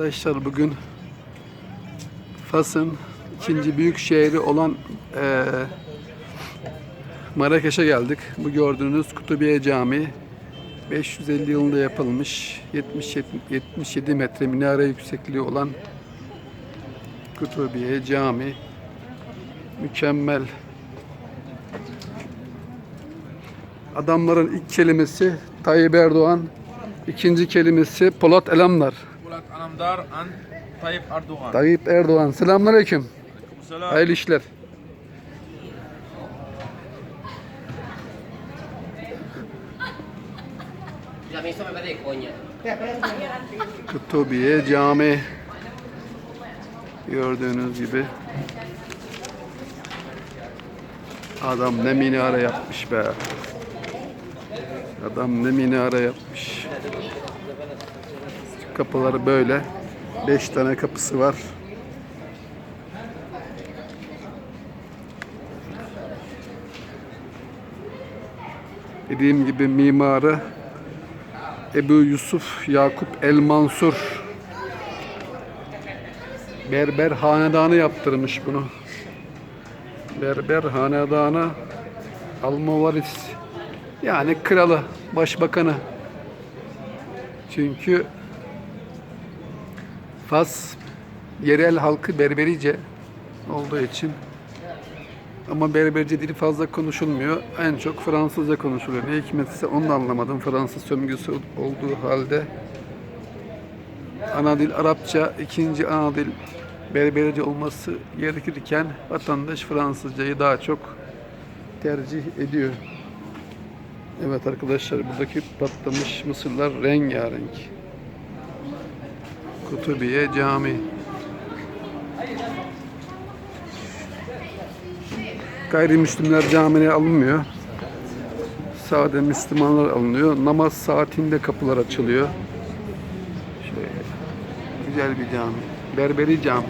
Arkadaşlar bugün Fas'ın ikinci büyük şehri olan eee Marrakeş'e geldik. Bu gördüğünüz Kutubiye Camii 550 yılında yapılmış 77, 77 metre minare yüksekliği olan Kutubiye Camii mükemmel. Adamların ilk kelimesi Tayyip Erdoğan, ikinci kelimesi Polat Alemdar. Polat Alamdar and Tayyip Erdoğan. Tayyip Erdoğan. Selamünaleyküm. Selam. Hayırlı işler. Kutubiye Cami. Gördüğünüz gibi. Adam ne minare yapmış be. Adam ne minare yapmış. Kapıları böyle. Beş tane kapısı var. Dediğim gibi mimarı Ebu Yusuf Yakup El Mansur Berber hanedanı yaptırmış bunu. Berber hanedanı Almovaris yani kralı, başbakanı. Çünkü Fas yerel halkı Berberice olduğu için ama Berberce dili fazla konuşulmuyor. En çok Fransızca konuşuluyor. Ne hikmetse onu da anlamadım. Fransız sömürgesi olduğu halde. Ana dil Arapça, ikinci ana dil Berberce olması gerekirken vatandaş Fransızcayı daha çok tercih ediyor. Evet arkadaşlar buradaki patlamış mısırlar rengarenk. Kutubiye Camii. Gayrimüslimler camiye alınmıyor. Sade Müslümanlar alınıyor. Namaz saatinde kapılar açılıyor. Şöyle güzel bir cami. Berberi cami.